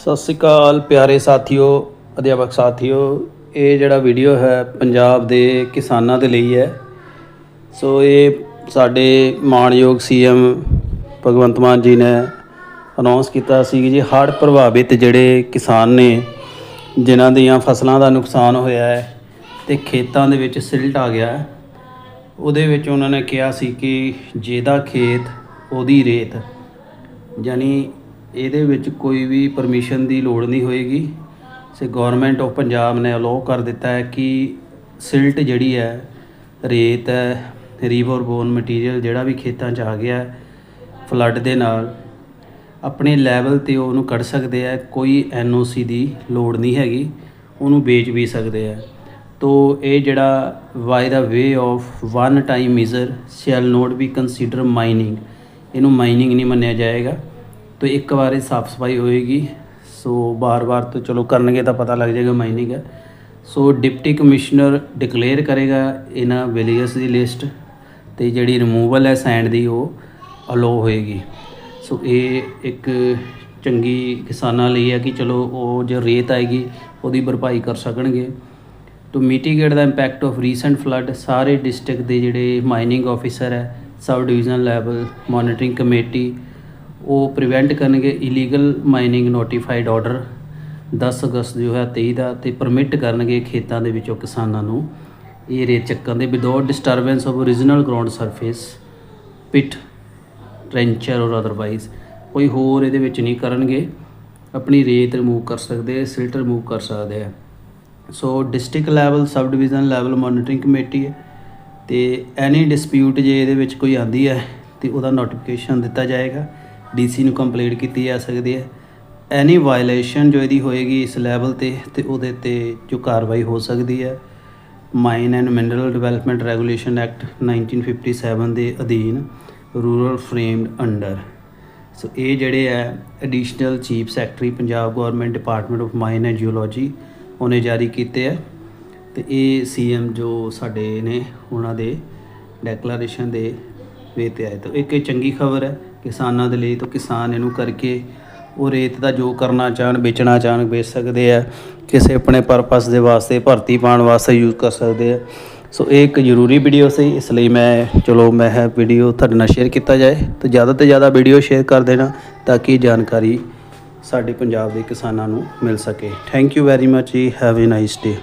ਸਤਿ ਸ੍ਰੀ ਅਕਾਲ ਪਿਆਰੇ ਸਾਥੀਓ, ਅਧਿਆਪਕ ਸਾਥੀਓ। ਇਹ ਜਿਹੜਾ ਵੀਡੀਓ ਹੈ ਪੰਜਾਬ ਦੇ ਕਿਸਾਨਾਂ ਦੇ ਲਈ ਹੈ। ਸੋ ਇਹ ਸਾਡੇ ਮਾਣਯੋਗ ਸੀਐਮ ਭਗਵੰਤ ਮਾਨ ਜੀ ਨੇ ਅਨਾਉਂਸ ਕੀਤਾ ਸੀ ਕਿ ਜੀ ਹੜ੍ਹ ਪ੍ਰਭਾਵਿਤ ਜਿਹੜੇ ਕਿਸਾਨ ਨੇ, ਜਿਨ੍ਹਾਂ ਦੀਆਂ ਫਸਲਾਂ ਦਾ ਨੁਕਸਾਨ ਹੋਇਆ ਹੈ ਤੇ ਖੇਤਾਂ ਦੇ ਵਿੱਚ ਸਿਲਟ ਆ ਗਿਆ ਹੈ, ਉਹਦੇ ਵਿੱਚ ਉਹਨਾਂ ਨੇ ਕਿਹਾ ਸੀ ਕਿ ਜਿਹਦਾ ਖੇਤ, ਉਹਦੀ ਰੇਤ ਯਾਨੀ ਇਹਦੇ ਵਿੱਚ ਕੋਈ ਵੀ ਪਰਮਿਸ਼ਨ ਦੀ ਲੋੜ ਨਹੀਂ ਹੋਏਗੀ। ਸੇ ਗਵਰਨਮੈਂਟ ਆਫ ਪੰਜਾਬ ਨੇ ਅਲਾਉ ਕਰ ਦਿੱਤਾ ਹੈ ਕਿ ਸਿਲਟ ਜਿਹੜੀ ਹੈ, ਰੇਤ ਹੈ ਰੀਵਰ ਬੋਨ ਮਟੀਰੀਅਲ ਜਿਹੜਾ ਵੀ ਖੇਤਾਂ 'ਚ ਆ ਗਿਆ ਫਲੱਡ ਦੇ ਨਾਲ ਆਪਣੇ ਲੈਵਲ ਤੇ ਉਹਨੂੰ ਕੱਢ ਸਕਦੇ ਆ ਕੋਈ ਐਨਓਸੀ ਦੀ ਲੋੜ ਨਹੀਂ ਹੈਗੀ, ਉਹਨੂੰ ਵੇਚ ਵੀ ਸਕਦੇ ਆ ਤੋ ਇਹ ਜਿਹੜਾ by the way of one time measure shall not be consider mining ਇਹਨੂੰ ਮਾਈਨਿੰਗ ਨਹੀਂ ਮੰਨਿਆ ਜਾਏਗਾ। ਤੋ ਇੱਕ ਵਾਰ ਇਹ ਸਾਫ਼ ਸਫ਼ਾਈ ਹੋਏਗੀ। ਸੋ ਬਾਰ-ਬਾਰ ਤੋਂ ਚਲੋ ਕਰਨਗੇ ਤਾਂ ਪਤਾ ਲੱਗ ਜਾਏਗਾ ਮਾਈਨਿੰਗ ਹੈ। ਸੋ ਡਿਪਟੀ ਕਮਿਸ਼ਨਰ ਡਿਕਲੇਅਰ ਕਰੇਗਾ ਇਹਨਾਂ ਵਿਲੇਜਸ ਦੀ ਲਿਸਟ ਤੇ ਜਿਹੜੀ ਰਿਮੂਵਲ ਹੈ ਸੈਂਡ ਦੀ ਉਹ ਅਲੋ ਹੋਏਗੀ। ਸੋ ਇਹ ਇੱਕ ਚੰਗੀ ਕਿਸਾਨਾਂ ਲਈ ਹੈ ਕਿ ਚਲੋ ਉਹ ਜੋ ਰੇਤ ਆਏਗੀ ਉਹਦੀ ਭਰਪਾਈ ਕਰ ਸਕਣਗੇ। To mitigate the impact of recent flood ਸਾਰੇ ਡਿਸਟ੍ਰਿਕਟ ਦੇ ਜਿਹੜੇ ਮਾਈਨਿੰਗ ਆਫੀਸਰ ਹੈ sub division level monitoring committee ਉਹ ਪ੍ਰੀਵੈਂਟ ਕਰਨਗੇ ਇਲੀਗਲ ਮਾਈਨਿੰਗ ਨੋਟੀਫਾਈਡ ਆਰਡਰ 10 ਅਗਸਤ ਜੋ ਹੈ 23 ਦਾ ਤੇ ਪਰਮਿਟ ਕਰਨਗੇ ਖੇਤਾਂ ਦੇ ਵਿੱਚੋਂ ਕਿਸਾਨਾਂ ਨੂੰ। ਇਹ ਰੇਤ ਚੱਕਣ ਦੇ without disturbance of original ground surface pit trencher or otherwise ਕੋਈ ਹੋਰ ਇਹਦੇ ਵਿੱਚ ਨਹੀਂ ਕਰਨਗੇ। ਆਪਣੀ ਰੇਤ ਰਿਮੂਵ ਕਰ ਸਕਦੇ ਸਿਲਟ ਰਿਮੂਵ ਕਰ ਸਕਦੇ ਆ। So district level sub division level monitoring committee ਹੈ ਤੇ ਐਨੀ ਡਿਸਪਿਊਟ ਜੇ ਇਹਦੇ ਵਿੱਚ ਕੋਈ ਆਂਦੀ ਹੈ ਤੇ ਉਹਦਾ ਨੋਟੀਫਿਕੇਸ਼ਨ ਦਿੱਤਾ ਜਾਏਗਾ। ਡੀਸੀ ਨੂੰ ਕੰਪਲੀਟ ਕੀਤੀ ਜਾ ਸਕਦੀ ਹੈ। ਐਨੀ ਵਾਇਲੇਸ਼ਨ ਜੋ ਇਹਦੀ ਹੋਏਗੀ ਇਸ ਲੈਵਲ ਤੇ ਤੇ ਉਹਦੇ ਤੇ ਜੋ ਕਾਰਵਾਈ ਹੋ ਸਕਦੀ ਹੈ। Mine and mineral development regulation act 1957 ਦੇ ਅਧੀਨ ਰੂਰਲ ਫਰੇਮਡ ਅੰਡਰ ਸੋ ਇਹ ਜਿਹੜੇ ਹੈ additional chief secretary Punjab government department of mine and geology ਉਹਨੇ ਜਾਰੀ ਕੀਤੇ ਆ। ਤੇ ਇਹ ਸੀਐਮ ਜੋ ਸਾਡੇ ਨੇ, ਉਹਨਾਂ ਦੇ ਡੈਕਲੇਰੇਸ਼ਨ ਦੇ ਵੇ ਤੇ ਆਏ ਤਾਂ ਇੱਕ ਇਹ ਚੰਗੀ ਖਬਰ ਹੈ, ਕਿਸਾਨਾਂ ਦੇ ਲਈ ਤਾਂ ਕਿਸਾਨ ਇਹਨੂੰ ਕਰਕੇ ਉਹ ਰੇਤ ਦਾ ਜੋ ਕਰਨਾ ਚਾਹਣ, ਵੇਚਣਾ ਚਾਹਣ, ਵੇਚ ਸਕਦੇ ਆ, ਕਿਸੇ ਆਪਣੇ ਪਰਪਸ ਦੇ ਵਾਸਤੇ ਭਰਤੀ ਪਾਉਣ ਵਾਸਤੇ ਯੂਜ਼ ਕਰ ਸਕਦੇ ਆ। ਸੋ ਇਹ ਇੱਕ ਜ਼ਰੂਰੀ ਵੀਡੀਓ ਸੀ, ਇਸ ਲਈ ਮੈਂ, ਚਲੋ ਮੈਂ ਇਹ ਵੀਡੀਓ ਤੁਹਾਡੇ ਨਾਲ ਸ਼ੇਅਰ ਕੀਤਾ ਜਾਏ, ਤੇ ਜ਼ਿਆਦਾ ਤੋਂ ਜ਼ਿਆਦਾ ਵੀਡੀਓ ਸ਼ੇਅਰ ਕਰ ਦੇਣਾ ਤਾਂ ਕਿ ਜਾਣਕਾਰੀ ਸਾਡੇ ਪੰਜਾਬ ਦੇ ਕਿਸਾਨਾਂ ਨੂੰ ਮਿਲ ਸਕੇ। ਥੈਂਕ ਯੂ ਵੈਰੀ ਮੱਚ ਜੀ ਹੈਵ ਅ ਨਾਈਸ ਡੇ